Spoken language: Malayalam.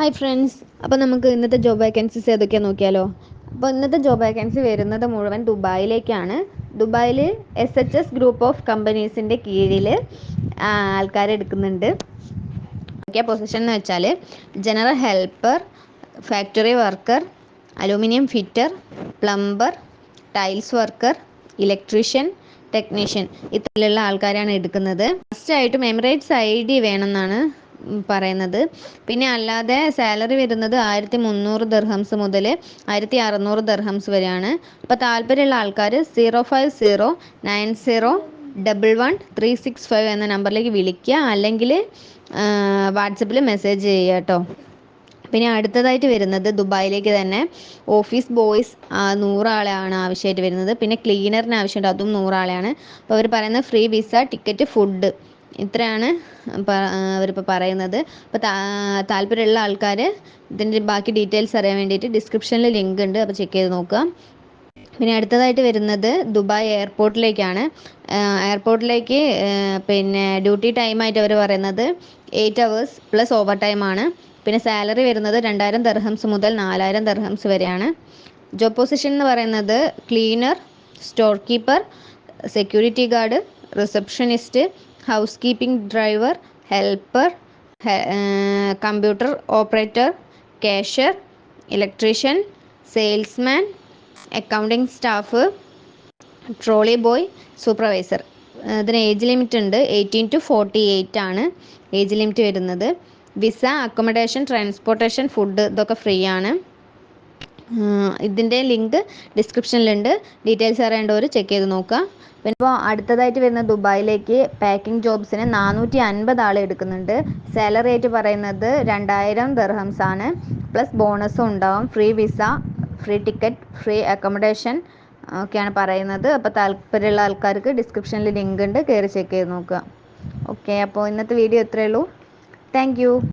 ഹായ് ഫ്രണ്ട്സ് അപ്പോൾ നമുക്ക് ഇന്നത്തെ ജോബ് വേക്കൻസീസ് ഏതൊക്കെയാണ് നോക്കിയാലോ? അപ്പോൾ ഇന്നത്തെ ജോബ് വേക്കൻസി വരുന്നത് മുഴുവൻ ദുബായിലേക്കാണ്. ദുബായിൽ S H S group of കമ്പനീസിന്റെ കീഴിൽ ആൾക്കാരെ എടുക്കുന്നുണ്ട്. നോക്കിയ പൊസിഷൻ എന്ന് വെച്ചാൽ general helper factory worker aluminium fitter plumber tiles worker electrician technician ഇത്തരത്തിലുള്ള ആൾക്കാരാണ് എടുക്കുന്നത്. ഫസ്റ്റ് ആയിട്ടും എമിറേറ്റ്സ് ഐ ഡി വേണമെന്നാണ് പറയുന്നത്. പിന്നെ അല്ലാതെ സാലറി വരുന്നത് ആയിരത്തി മുന്നൂറ് ദർഹംസ് മുതൽ ആയിരത്തി അറുന്നൂറ് ദർഹംസ് വരെയാണ്. അപ്പോൾ താല്പര്യമുള്ള ആൾക്കാർ zero five zero nine zero double one three six five എന്ന നമ്പറിലേക്ക് വിളിക്കുക. അല്ലെങ്കിൽ വാട്സപ്പിൽ മെസ്സേജ് ചെയ്യുക കേട്ടോ. പിന്നെ അടുത്തതായിട്ട് വരുന്നത് ദുബായിലേക്ക് തന്നെ. ഓഫീസ് ബോയ്സ് നൂറാളെയാണ് ആവശ്യമായിട്ട് വരുന്നത്. പിന്നെ ക്ലീനറിന് ആവശ്യമുണ്ട് അതും നൂറാളെയാണ്. അപ്പോൾ അവർ പറയുന്നത് ഫ്രീ വിസ ടിക്കറ്റ് ഫുഡ് ഇത്രയാണ് അവരിപ്പോൾ പറയുന്നത്. അപ്പോൾ താല്പര്യമുള്ള ആൾക്കാർ ഇതിന്റെ ബാക്കി ഡീറ്റെയിൽസ് അറിയാൻ വേണ്ടിയിട്ട് ഡിസ്ക്രിപ്ഷനിൽ ലിങ്ക് ഉണ്ട് അപ്പോൾ ചെക്ക് ചെയ്ത് നോക്കുക. പിന്നെ അടുത്തതായിട്ട് വരുന്നത് ദുബായ് എയർപോർട്ടിലേക്കാണ്. എയർപോർട്ടിലേക്ക് പിന്നെ ഡ്യൂട്ടി ടൈമായിട്ട് അവർ പറയുന്നത് എയ്റ്റ് അവേഴ്സ് പ്ലസ് ഓവർ ടൈമാണ് പിന്നെ സാലറി വരുന്നത് രണ്ടായിരം ദർഹംസ് മുതൽ നാലായിരം ദർഹംസ് വരെയാണ്. ജോബ് പൊസിഷൻ എന്ന് പറയുന്നത് cleaner storekeeper security guard receptionist housekeeping driver helper computer operator cashier electrician salesman accounting staff trolley boy supervisor. ഇതിന് ഏജ് ലിമിറ്റ് ഉണ്ട്. എയ്റ്റീൻ ടു ഫോർട്ടി എയ്റ്റ് ആണ് ഏജ് ലിമിറ്റ് വരുന്നത്. വിസ അക്കോമഡേഷൻ ട്രാൻസ്പോർട്ടേഷൻ ഫുഡ് ഇതൊക്കെ ഫ്രീ ആണ് ഇതിന്റെ ലിങ്ക് ഡിസ്ക്രിപ്ഷനിലുണ്ട്. ഡീറ്റെയിൽസ് അറിയേണ്ടവർ ചെക്ക് ചെയ്ത് നോക്കുക. ഇപ്പോൾ അടുത്തതായിട്ട് വരുന്ന ദുബായിലേക്ക് പാക്കിംഗ് ജോബ്സിന് നാനൂറ്റി അൻപത് ആൾ എടുക്കുന്നുണ്ട്. സാലറി ആയിട്ട് പറയുന്നത് രണ്ടായിരം ദർഹംസ് ആണ്. പ്ലസ് ബോണസും ഉണ്ടാവും. Free visa free ticket free accommodation ഒക്കെയാണ് പറയുന്നത്. അപ്പോൾ താല്പര്യമുള്ള ആൾക്കാർക്ക് ഡിസ്ക്രിപ്ഷനിൽ ലിങ്ക് ഉണ്ട്. കയറി ചെക്ക് ചെയ്ത് നോക്കുക. ഓക്കെ അപ്പോൾ ഇന്നത്തെ വീഡിയോ ഇത്രയേ ഉള്ളൂ. താങ്ക്